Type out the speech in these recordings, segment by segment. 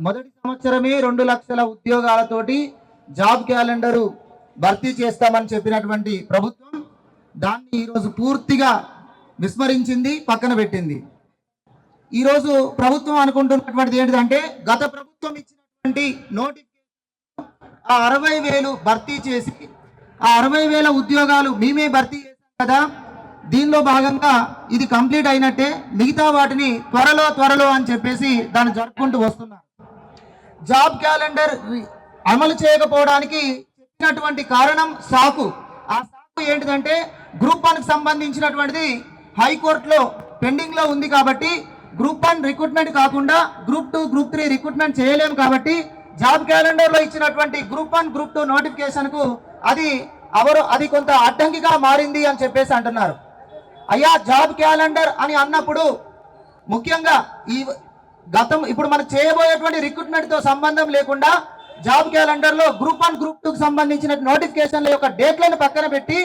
మొదటి సంవత్సరమే రెండు లక్షల ఉద్యోగాలతోటి జాబ్ క్యాలెండరు భర్తీ చేస్తామని చెప్పినటువంటి ప్రభుత్వం దాన్ని ఈరోజు పూర్తిగా విస్మరించింది పక్కన పెట్టింది. ఈరోజు ప్రభుత్వం అనుకుంటున్నటువంటిది ఏంటిదంటే గత ప్రభుత్వం ఇచ్చినటువంటి నోటిఫికేషన్ ఆ అరవై వేలు భర్తీ చేసి ఆ అరవై వేల ఉద్యోగాలు మేమే భర్తీ చేశాం కదా దీనిలో భాగంగా ఇది కంప్లీట్ అయినట్టే మిగతా వాటిని త్వరలో త్వరలో అని చెప్పేసి దాన్ని జరుపుకుంటూ వస్తున్నారు. జాబ్ క్యాలెండర్ అమలు చేయకపోవడానికి చెప్పినటువంటి కారణం సాకు. ఆ సాకు ఏంటిదంటే గ్రూప్ వన్ సంబంధించినటువంటిది హైకోర్టులో పెండింగ్లో ఉంది కాబట్టి గ్రూప్ వన్ రిక్రూట్మెంట్ కాకుండా group two group three recruitment చేయలేము కాబట్టి జాబ్ క్యాలెండర్లో ఇచ్చినటువంటి గ్రూప్ వన్ గ్రూప్ టూ నోటిఫికేషన్కు అది అవరు అది కొంత అడ్డంకిగా మారింది అని చెప్పేసి అంటున్నారు. అయ్యా జాబ్ క్యాలెండర్ అని అన్నప్పుడు ముఖ్యంగా ఈ గతం ఇప్పుడు మనం చేయబోయేటువంటి రిక్రూట్మెంట్తో సంబంధం లేకుండా జాబ్ క్యాలెండర్లో గ్రూప్ వన్ గ్రూప్ టూ సంబంధించిన నోటిఫికేషన్ల యొక్క డేట్లను పక్కన పెట్టి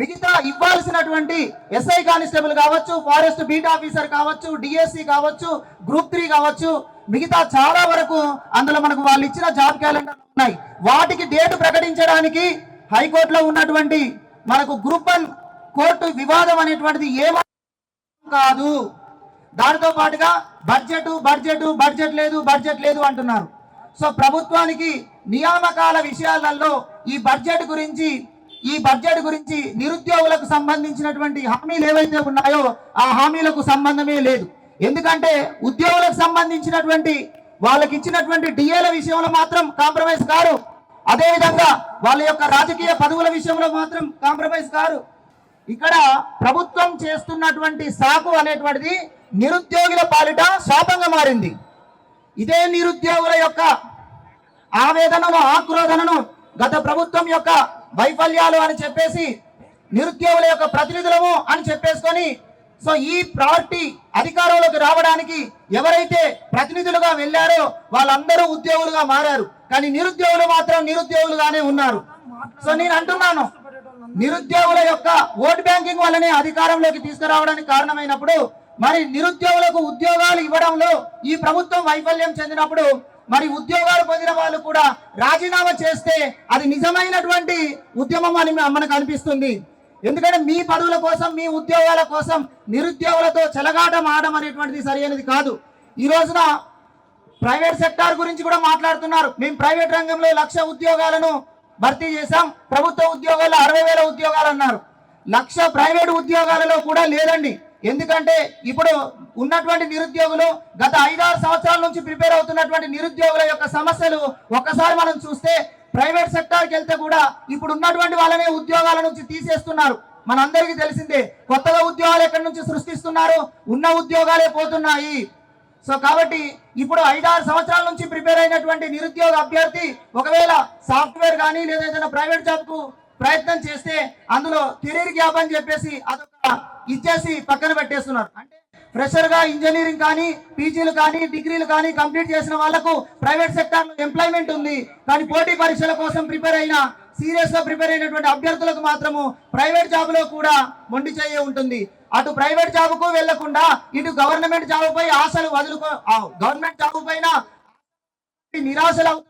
మిగతా ఇవ్వాల్సినటువంటి ఎస్ఐ కానిస్టేబుల్ కావచ్చు ఫారెస్ట్ బీట్ ఆఫీసర్ కావచ్చు డిఎస్సి కావచ్చు గ్రూప్ త్రీ కావచ్చు మిగతా చాలా వరకు అందులో మనకు వాళ్ళు ఇచ్చిన జాబ్ క్యాలెండర్ ఉన్నాయి. వాటికి డేట్ ప్రకటించడానికి హైకోర్టులో ఉన్నటువంటి మనకు గ్రూప్ వన్ కోర్టు వివాదం అనేటువంటిది ఏమో కాదు. దానితో పాటుగా బడ్జెట్ బడ్జెట్ బడ్జెట్ లేదు బడ్జెట్ లేదు అంటున్నారు. సో ప్రభుత్వానికి నియామకాల విషయాలలో ఈ బడ్జెట్ గురించి ఈ బడ్జెట్ గురించి నిరుద్యోగులకు సంబంధించినటువంటి హామీలు ఏవైతే ఉన్నాయో ఆ హామీలకు సంబంధమే లేదు. ఎందుకంటే ఉద్యోగులకు సంబంధించినటువంటి వాళ్ళకి ఇచ్చినటువంటి డిఏల విషయంలో మాత్రం కాంప్రమైజ్ కారు. అదేవిధంగా వాళ్ళ యొక్క రాజకీయ పదవుల విషయంలో మాత్రం కాంప్రమైజ్ కారు. ఇక్కడ ప్రభుత్వం చేస్తున్నటువంటి సాకు అనేటువంటిది నిరుద్యోగుల పాలిట శాపంగా మారింది. ఇదే నిరుద్యోగుల యొక్క ఆవేదనను ఆక్రోధనను గత ప్రభుత్వం యొక్క వైఫల్యాలు అని చెప్పేసి నిరుద్యోగుల యొక్క ప్రతినిధులము అని చెప్పేసుకొని సో ఈ పార్టీ అధికారంలోకి రావడానికి ఎవరైతే ప్రతినిధులుగా వెళ్ళారో వాళ్ళందరూ ఉద్యోగులుగా మారారు. కానీ నిరుద్యోగులు మాత్రం నిరుద్యోగులుగానే ఉన్నారు. సో నేను అంటున్నాను నిరుద్యోగుల యొక్క ఓట్ బ్యాంకింగ్ వల్లనే అధికారంలోకి తీసుకురావడానికి కారణమైనప్పుడు మరి నిరుద్యోగులకు ఉద్యోగాలు ఇవ్వడంలో ఈ ప్రభుత్వం వైఫల్యం చెందినప్పుడు మరి ఉద్యోగాలు పొందిన వాళ్ళు కూడా రాజీనామా చేస్తే అది నిజమైనటువంటి ఉద్యమం అని మనకు అనిపిస్తుంది. ఎందుకంటే మీ పదవుల కోసం మీ ఉద్యోగాల కోసం నిరుద్యోగులతో చెలగాటం ఆడడం అనేటువంటిది సరైనది కాదు. ఈ రోజున ప్రైవేట్ సెక్టార్ గురించి కూడా మాట్లాడుతున్నారు. మేము ప్రైవేట్ రంగంలో లక్ష ఉద్యోగాలను భర్తీ చేశాం. ప్రభుత్వ ఉద్యోగాలు అరవై వేల ఉద్యోగాలు అన్నారు. లక్ష ప్రైవేట్ ఉద్యోగాలలో కూడా లేదండి. ఎందుకంటే ఇప్పుడు ఉన్నటువంటి నిరుద్యోగులు గత ఐదారు సంవత్సరాల నుంచి ప్రిపేర్ అవుతున్నటువంటి నిరుద్యోగుల యొక్క సమస్యలు ఒక్కసారి మనం చూస్తే ప్రైవేట్ సెక్టార్కి వెళ్తే కూడా ఇప్పుడు ఉన్నటువంటి వాళ్ళనే ఉద్యోగాల నుంచి తీసేస్తున్నారు. మనందరికీ తెలిసిందే కొత్తగా ఉద్యోగాలు ఎక్కడి నుంచి సృష్టిస్తున్నారు? ఉన్న ఉద్యోగాలే పోతున్నాయి. సో కాబట్టి ఇప్పుడు ఐదారు సంవత్సరాల నుంచి ప్రిపేర్ అయినటువంటి నిరుద్యోగ అభ్యర్థి ఒకవేళ సాఫ్ట్వేర్ కానీ లేదా ఏదైనా ప్రైవేట్ జాబ్కు ప్రయత్నం చేస్తే అందులో కెరీర్ గ్యాప్ అని చెప్పేసి అదొక ఇచ్చేసి పక్కన పెట్టేస్తున్నారు. అంటే ఫ్రెషర్గా ఇంజనీరింగ్ కానీ పీజీలు కానీ డిగ్రీలు కానీ కంప్లీట్ చేసిన వాళ్ళకు ప్రైవేట్ సెక్టార్ ఎంప్లాయ్మెంట్ ఉంది. కానీ పోటీ పరీక్షల కోసం ప్రిపేర్ అయిన సీరియస్గా ప్రిపేర్ అయినటువంటి అభ్యర్థులకు మాత్రము ప్రైవేట్ జాబ్లో కూడా మొండి చేయ ఉంటుంది. అటు ప్రైవేట్ జాబ్కు వెళ్ళకుండా ఇటు గవర్నమెంట్ జాబ్ పై ఆశలు వదులుకో గవర్నమెంట్ జాబ్ పైన నిరాశలు అవుతున్నారు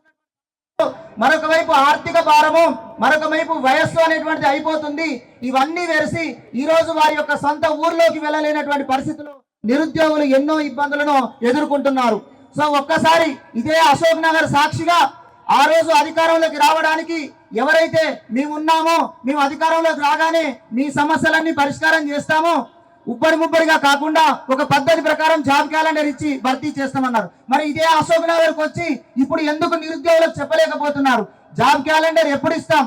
మరొక వైపు ఆర్థిక భారము మరొక వైపు వయస్సు అనేటువంటిది అయిపోతుంది. ఇవన్నీ వెరిసి ఈ రోజు వారి యొక్క సొంత ఊర్లోకి వెళ్ళలేనటువంటి పరిస్థితులు నిరుద్యోగులు ఎన్నో ఇబ్బందులను ఎదుర్కొంటున్నారు. సో ఒక్కసారి ఇదే అశోక్ నగర్ సాక్షిగా ఆ రోజు అధికారంలోకి రావడానికి ఎవరైతే మేము ఉన్నామో మేము అధికారంలోకి రాగానే మీ సమస్యలన్నీ పరిష్కారం చేస్తామో. ఉబ్బడి ముబ్బడిగా కాకుండా ఒక పద్ధతి ప్రకారం జాబ్ క్యాలెండర్ ఇచ్చి భర్తీ చేస్తామన్నారు. మరి ఇదే అశోక్ నగర్కి వచ్చి ఇప్పుడు ఎందుకు నిరుద్యోగులకు చెప్పలేకపోతున్నారు? జాబ్ క్యాలెండర్ ఎప్పుడు ఇస్తాం?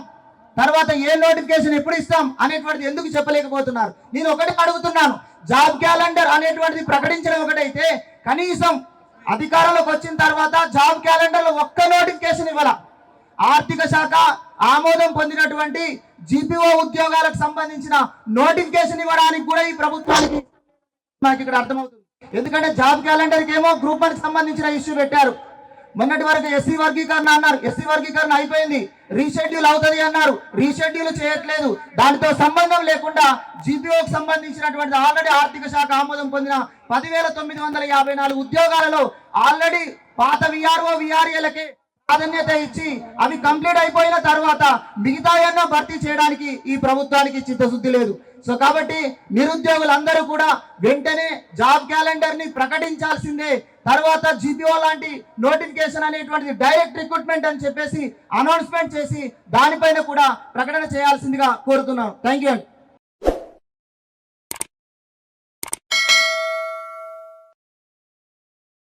తర్వాత ఏ నోటిఫికేషన్ ఎప్పుడు ఇస్తాం? అనేటువంటిది ఎందుకు చెప్పలేకపోతున్నారు? నేను ఒకటి అడుగుతున్నాను. జాబ్ క్యాలెండర్ అనేటువంటిది ప్రకటించడం ఒకటైతే కనీసం అధికారంలోకి వచ్చిన తర్వాత జాబ్ క్యాలెండర్లో ఒక్క నోటిఫికేషన్ ఇవ్వాల. ఆర్థిక శాఖ ఆమోదం పొందినటువంటి జీపీఓ ఉద్యోగాలకు సంబంధించిన నోటిఫికేషన్ ఇవ్వడానికి కూడా ఈ ప్రభుత్వానికి మనకి ఇక్కడ అర్థమవుతుంది. ఎందుకంటే జాబ్ క్యాలెండర్ ఏమో గ్రూప్ వన్కి సంబంధించిన ఇష్యూ పెట్టారు. మొన్నటి వరకు ఎస్సీ వర్గీకరణ అన్నారు. ఎస్సీ వర్గీకరణ అయిపోయింది. రీషెడ్యూల్ అవుతుంది అన్నారు. రీషెడ్యూల్ చేయట్లేదు. దానితో సంబంధం లేకుండా జీపీఓకి సంబంధించినటువంటి ఆల్రెడీ ఆర్థిక శాఖ ఆమోదం పొందిన పదివేల తొమ్మిది వందల యాభై నాలుగు ఉద్యోగాలలో ఆల్రెడీ పాత విఆర్ఓ విఆర్ఏలకే ప్రాధాన్యత ఇచ్చి అవి కంప్లీట్ అయిపోయిన తర్వాత మిగతా ఎన్నో భర్తీ చేయడానికి ఈ ప్రభుత్వానికి చిత్తశుద్ధి లేదు. సో కాబట్టి నిరుద్యోగులందరూ కూడా వెంటనే జాబ్ క్యాలెండర్ని ప్రకటించాల్సిందే. తర్వాత జిపిఓ లాంటి నోటిఫికేషన్ అనేటువంటిది డైరెక్ట్ రిక్రూట్మెంట్ అని చెప్పేసి అనౌన్స్మెంట్ చేసి దానిపైన కూడా ప్రకటన చేయాల్సిందిగా కోరుతున్నాను. Thank you